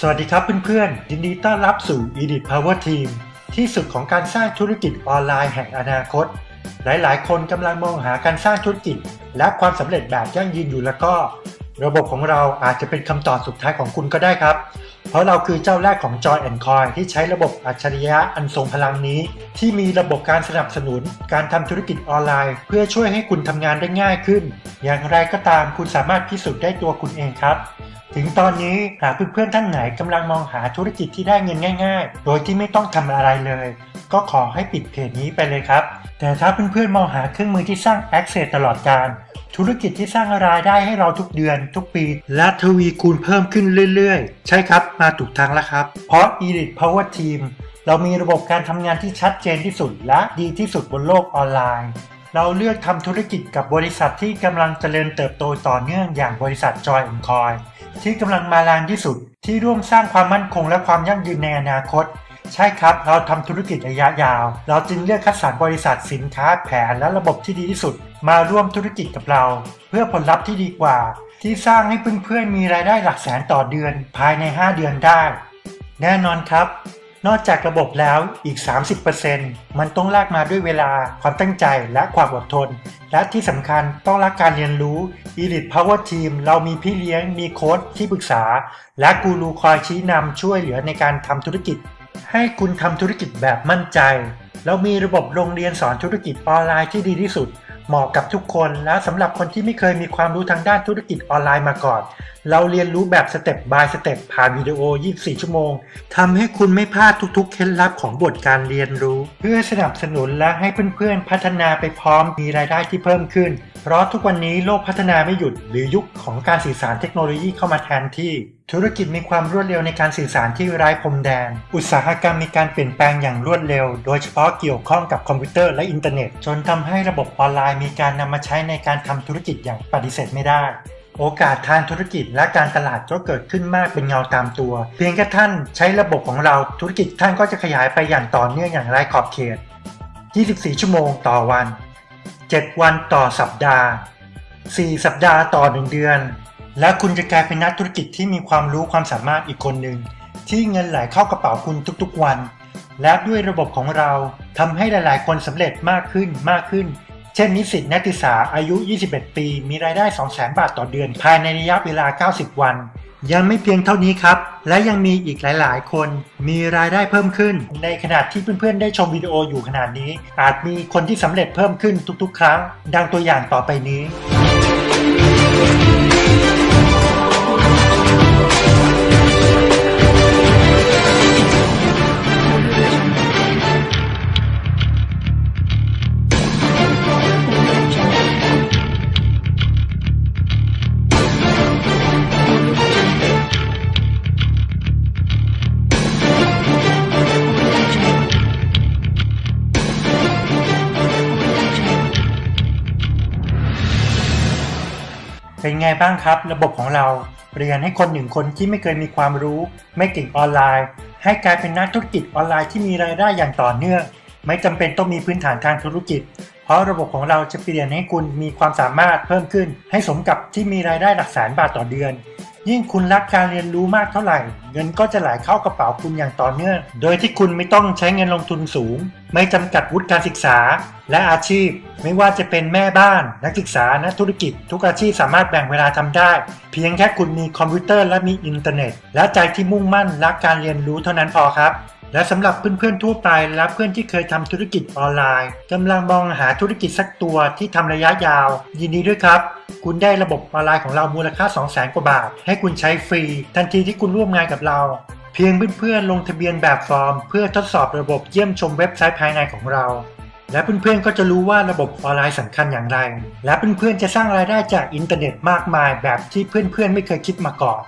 สวัสดีครับเพื่อนๆ ยินดีต้อนรับสู่ Edit Power Team ที่สุดของการสร้างธุรกิจออนไลน์แห่งอนาคต หลายๆ คนกำลังมองหาการสร้างธุรกิจ และความสำเร็จแบบยั่งยืนอยู่แล้วก็ ระบบของเราอาจจะเป็นคำตอบสุดท้ายของคุณก็ได้ครับ เพราะเราคือเจ้าแรกของ Joy and Coin ที่ใช้ระบบอัจฉริยะอันทรงพลังนี้ ที่มีระบบการสนับสนุน การทำธุรกิจออนไลน์ เพื่อช่วยให้คุณทำงานได้ง่ายขึ้น อย่างไรก็ตามคุณสามารถพิสูจน์ได้ตัวคุณเองครับ ถึงตอนนี้หากเพื่อนๆท่านไหนกำลังมองหาธุรกิจที่ได้เงินง่าย ๆ โดยที่ไม่ต้องทำอะไรเลย ก็ขอให้ปิดเพจนี้ไปเลยครับ แต่ถ้าเพื่อนๆมองหาเครื่องมือที่สร้าง Access ตลอดการ ธุรกิจที่สร้างรายได้ให้เราทุกเดือนทุกปี และทวีคูณเพิ่มขึ้นเรื่อยๆ ใช่ครับ มาถูกทางแล้วครับ เพราะ Elite Power Team เรามีระบบการทำงานที่ชัดเจนที่สุดและดีที่สุดบนโลกออนไลน์ เราเลือกทำธุรกิจกับบริษัทที่กำลังเจริญเติบโตต่อเนื่องอย่างบริษัท Joy and Coin ที่กำลังมาแรงที่สุด ที่ร่วมสร้างความมั่นคงและความยั่งยืนในอนาคต ใช่ครับ เราทำธุรกิจระยะยาว เราจึงเลือกคัดสรรบริษัทสินค้าแผนและระบบที่ดีที่สุด มาร่วมธุรกิจกับเรา เพื่อผลลัพธ์ที่ดีกว่า ที่สร้างให้เพื่อนๆมีรายได้หลักแสนต่อเดือน ภายใน 5 เดือนได้ แน่นอนครับ นอกจากระบบแล้วอีก 30%มันต้องลากมาด้วยเวลาความตั้งใจและความอดทน และที่สำคัญต้องรักการเรียนรู้ Elite Power Team เรามีพี่เลี้ยงมีโค้ชที่ปรึกษา และกูรูคอยชี้นำช่วยเหลือในการทำธุรกิจ ให้คุณทำธุรกิจแบบมั่นใจ เรามีระบบโรงเรียนสอนธุรกิจออนไลน์ที่ดีที่สุด เหมาะกับทุกคนและสำหรับคนที่ไม่เคยมีความรู้ทางด้านธุรกิจออนไลน์มาก่อน เราเรียนรู้แบบสเต็ป by สเต็ปผ่านวิดีโอ 24 ชั่วโมงทำให้คุณไม่พลาดทุกๆ เคล็ดลับของบทการเรียนรู้ เพื่อสนับสนุนและให้เพื่อนๆ พัฒนาไปพร้อมมีรายได้ที่เพิ่มขึ้น เพราะทุกวันนี้โลกพัฒนาไม่หยุดหรือยุคของการสื่อสารเทคโนโลยีเข้ามาแทนที่ธุรกิจมีความรวดเร็วในการสื่อสารที่ไร้พรมแดน อุตสาหกรรมมีการเปลี่ยนแปลงอย่างรวดเร็ว โดยเฉพาะเกี่ยวข้องกับคอมพิวเตอร์และอินเทอร์เน็ต จนทำให้ระบบออนไลน์มีการนำมาใช้ในการทำธุรกิจอย่างปฏิเสธไม่ได้ โอกาสทางธุรกิจและการตลาดก็เกิดขึ้นมากเป็นเงาตามตัว เพียงแค่ท่านใช้ระบบของเราธุรกิจท่านก็จะขยายไปอย่างต่อเนื่องอย่างไร้ขอบเขต 24 ชั่วโมงต่อวัน 7 วันต่อสัปดาห์ 4 สัปดาห์ต่อ 1 เดือน และคุณจะกลายเป็นนักธุรกิจที่มีความรู้ความสามารถอีกคนหนึ่งที่เงินไหลเข้ากระเป๋าคุณทุกๆวัน และด้วยระบบของเราทำให้หลายๆ คนสำเร็จมากขึ้นมากขึ้น เช่นนิสิตนักศึกษาอายุ 21 ปี มีรายได้ 200,000 บาทต่อเดือน ภายในระยะเวลา 90 วัน ยังไม่เพียงเท่านี้ครับ และยังมีอีกหลายๆ คน มีรายได้เพิ่มขึ้น ในขณะที่เพื่อนๆ ได้ชมวิดีโออยู่ขนาดนี้ อาจมีคนที่สำเร็จเพิ่มขึ้นทุกๆ ครั้ง ดังตัวอย่างต่อไปนี้ เป็นไงบ้างครับ ระบบของเราเรียนให้คนหนึ่งคนที่ไม่เคยมีความรู้ ไม่เก่งออนไลน์ ให้กลายเป็นนักธุรกิจออนไลน์ที่มีรายได้อย่างต่อเนื่อง ไม่จำเป็นต้องมีพื้นฐานทางธุรกิจ เพราะระบบของเราจะเปลี่ยนให้คุณมีความสามารถเพิ่มขึ้น ให้สมกับที่มีรายได้หลักแสนบาทต่อเดือน ยิ่งคุณรักการเรียนรู้มากเท่าไหร่ เงินก็จะไหลเข้ากระเป๋าคุณอย่างต่อเนื่อง โดยที่คุณไม่ต้องใช้เงินลงทุนสูง ไม่จำกัดวุฒิการศึกษา และอาชีพ ไม่ว่าจะเป็นแม่บ้าน นักศึกษา นักธุรกิจ ทุกอาชีพสามารถแบ่งเวลาทำได้ เพียงแค่คุณมีคอมพิวเตอร์และมีอินเทอร์เน็ต และใจที่มุ่งมั่นรักการเรียนรู้เท่านั้นพอครับ และสำหรับเพื่อนๆทั่วไปและเพื่อนที่เคยทำธุรกิจออนไลน์กำลังมองหาธุรกิจสักตัวที่ทำระยะยาว ยินดีด้วยครับ คุณได้ระบบออนไลน์ของเรามูลค่า 200,000 กว่าบาท ให้คุณใช้ฟรี ทันทีที่คุณร่วมงานกับเรา เพียงเพื่อนๆลงทะเบียนแบบฟอร์ม เพื่อทดสอบระบบเยี่ยมชมเว็บไซต์ภายในของเรา และเพื่อนๆก็จะรู้ว่าระบบออนไลน์สำคัญอย่างไร และเพื่อนๆจะสร้างรายได้จากอินเทอร์เน็ตมากมายแบบที่เพื่อนๆไม่เคยคิดมาก่อน